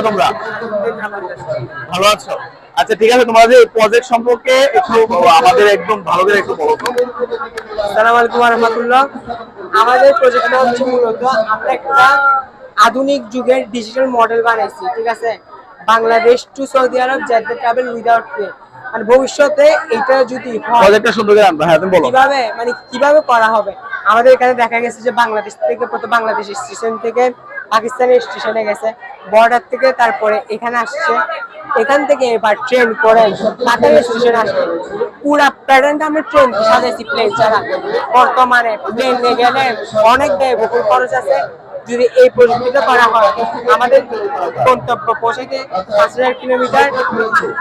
আছো তোমরা? ভালো আছো? আচ্ছা ঠিক আছে তোমরা যে প্রজেক্ট সম্পর্কে একটু আমাদের একদম ভালো করে একটু বলো। সালাম আলাইকুম রহমতুল্লাহ আমাদের প্রজেক্টটা হচ্ছে মূলত আমরা একটা আধুনিক যুগের ডিজিটাল মডেল বানাইছি ঠিক আছে? Bangladesh to Saudi Arabia Jeddah travel without pay মানে ভবিষ্যতে এটা যদি হয় প্রজেক্টটা সুন্দর করে আনবা হ্যাঁ তুমি বলো। কীভাবে মানে কীভাবে করা হবে? আমাদের এখানে দেখা গেছে যে বাংলাদেশ থেকে প্রথম বাংলাদেশ স্টেশন থেকে পাকিস্তানের স্টেশনে গেছে বর্ডার থেকে তারপরে এখানে আসছে। এখান থেকে এবার ট্রেন করে কাতার স্টেশনে আসছে পুরা প্যাটার্নটা আমরা ট্রেন সাজাইছি প্লেন ছাড়া। বর্তমানে প্লেনে গেলে অনেক ব্যয়বহুল খরচ আছে। যদি এই প্রযুক্তিটা করা হয় আমাদের গন্তব্য পৌঁছাতে পাঁচ হাজার কিলোমিটার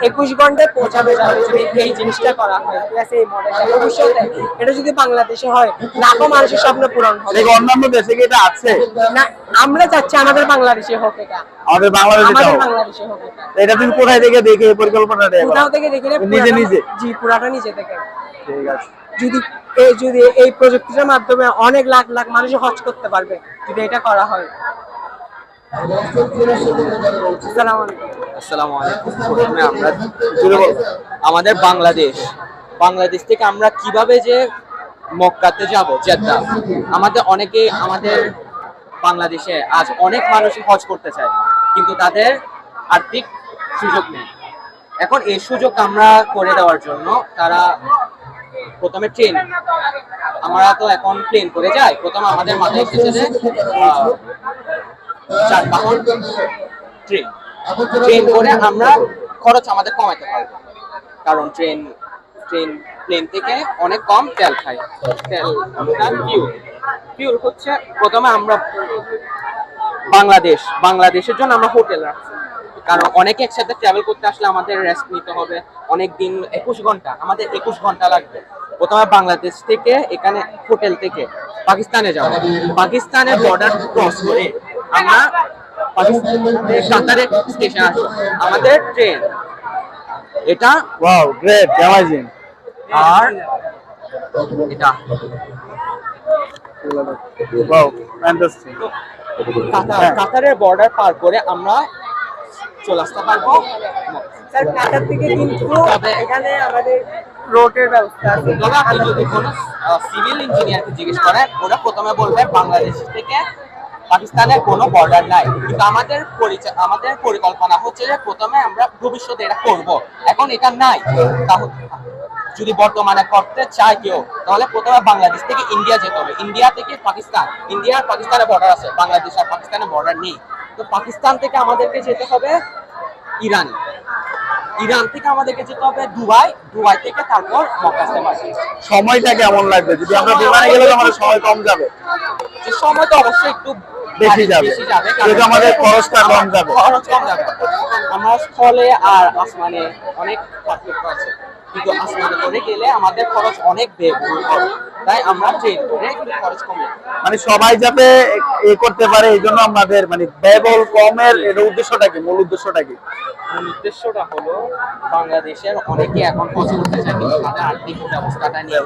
একুশ ঘন্টায় পৌঁছাবে যদি এই জিনিসটা করা হয় ঠিক আছে এই মডেলটা ভবিষ্যতে এটা যদি বাংলাদেশে হয় লাখো মানুষের স্বপ্ন পূরণ হবে। অন্যান্য দেশে কি এটা আছে? না আমরা চাচ্ছি আমাদের বাংলাদেশে হোক এটা। আমাদের বাংলাদেশে আমাদের বাংলাদেশে হোক এটা। এটা তুমি কোথায় থেকে দেখে এই পরিকল্পনাটা এবার? কোথাও থেকে দেখে নিজে নিজে। জি পুরাটা নিজে থেকে। ঠিক আছে। যদি এই যদি এই প্রযুক্তির মাধ্যমে অনেক লাখ লাখ মানুষ হজ করতে পারবে, যদি এটা করা হয়। আমাদের বাংলাদেশ। বাংলাদেশ থেকে আমরা কীভাবে যে মক্কাতে যাব, জেদ্দা? আমাদের অনেকে আমাদের বাংলাদেশে আজ অনেক মানুষ হজ করতে চায়, কিন্তু তাদের আর্থিক সুযোগ নেই। এখন এই সুযোগ আমরা করে দেওয়ার জন্য তারা প্রথমে ট্রেন আমরা তো এখন প্লেন করে যাই। প্রথমে আমাদের মাথায় এসেছে যে আহ, যানবাহন ট্রেন ট্রেন করে আমরা খরচ আমাদের কমাতে পারব। কারণ ট্রেন ট্রেন প্লেন থেকে অনেক কম তেল খায় তেল আমরা ফিউল ফিউল হচ্ছে প্রথমে আমরা বাংলাদেশ। বাংলাদেশের জন্য আমরা হোটেল রাখছি। কারণ অনেকে একসাথে ট্রাভেল করতে আসলে আমাদের রেস্ট নিতে হবে। অনেক দিন একুশ ঘণ্টা আমাদের একুশ ঘণ্টা লাগবে। প্রথমে বাংলাদেশ থেকে এখানে হোটেল থেকে পাকিস্তানে যাব। পাকিস্তানের বর্ডার ক্রস করে আমরা কাতারের স্টেশন আসব। আমাদের ট্রেন এটা ওয়াও গ্রেট অ্যামাজিং আর এটা। ওয়াও ফ্যান্টাস্টিক কাতারের বর্ডার পার করে আমরা চলে আসতে পারব। স্যার কাতার থেকে কিন্তু এখানে আমাদের রোডের ব্যবস্থা আছে। তবে আপনি যদি কোনো সিভিল ইঞ্জিনিয়ারকে জিজ্ঞেস করেন, ওরা প্রথমে বলবে বাংলাদেশ থেকে পাকিস্তানের কোনো বর্ডার নাই। কিন্তু আমাদের পরিচয়, আমাদের পরিকল্পনা হচ্ছে যে প্রথমে আমরা ভবিষ্যতে এটা করব। এখন এটা নাই। তাহলে, যদি বর্তমানে করতে চায় কেউ, তাহলে প্রথমে বাংলাদেশ থেকে ইন্ডিয়া যেতে হবে। ইন্ডিয়া থেকে পাকিস্তান। ইন্ডিয়া আর পাকিস্তানের বর্ডার আছে। বাংলাদেশ আর পাকিস্তানের বর্ডার নেই। তো পাকিস্তান থেকে আমাদেরকে যেতে হবে ইরান। ইরান থেকে আমাদেরকে যেতে হবে দুবাই দুবাই থেকে তারপর মক্কা আসতে সময়টা কেমন লাগবে যদি আমরা বিমানে গেলে আমাদের সময় কম যাবে যে সময় তো অবশ্যই একটু বেশি যাবে। যেহেতু আমাদের খরচটা কম যাবে। খরচ কম যাবে আমরা স্থলে আর আসমানে অনেক পার্থক্য আছে কিন্তু আসমানে করে গেলে আমাদের খরচ অনেক ব্যয়বহুল হবে তাই আমরা ট্রেন করে খরচ কমে মানে সবাই যাতে এ করতে পারে এই জন্য আমাদের মানে ব্যয়বহুল কমের এর উদ্দেশ্যটা কি মূল উদ্দেশ্যটা কি? মূল উদ্দেশ্যটা হলো বাংলাদেশের অনেকে এখন খরচ করতে চায় কিন্তু তাদের আর্থিক ব্যবস্থাটা নিয়ে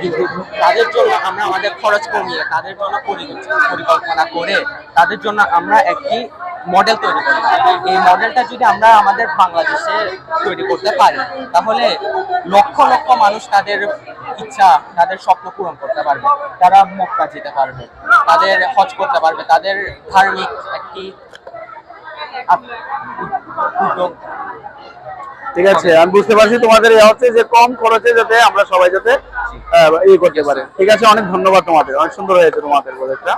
কিন্তু তাদের জন্য আমরা আমাদের খরচ কমিয়ে তাদের জন্য পরি- পরিকল্পনা করে তাদের জন্য আমরা একটি মডেল তৈরি করি এই মডেলটা যদি আমরা আমাদের বাংলাদেশে তৈরি করতে পারি, তাহলে লক্ষ লক্ষ মানুষ তাদের ইচ্ছা, তাদের স্বপ্ন পূরণ করতে পারবে। তারা মক্কা যেতে পারবে, তাদের হজ করতে পারবে, তাদের ধার্মিক একটি উদ্যোগ। ঠিক আছে, আমি বুঝতে পারছি তোমাদের এই হচ্ছে যে কম খরচে যাতে আমরা সবাই যাতে ইয়ে করতে পারে। ঠিক আছে, অনেক ধন্যবাদ তোমাদের, অনেক সুন্দর হয়েছে তোমাদের প্রজেক্টটা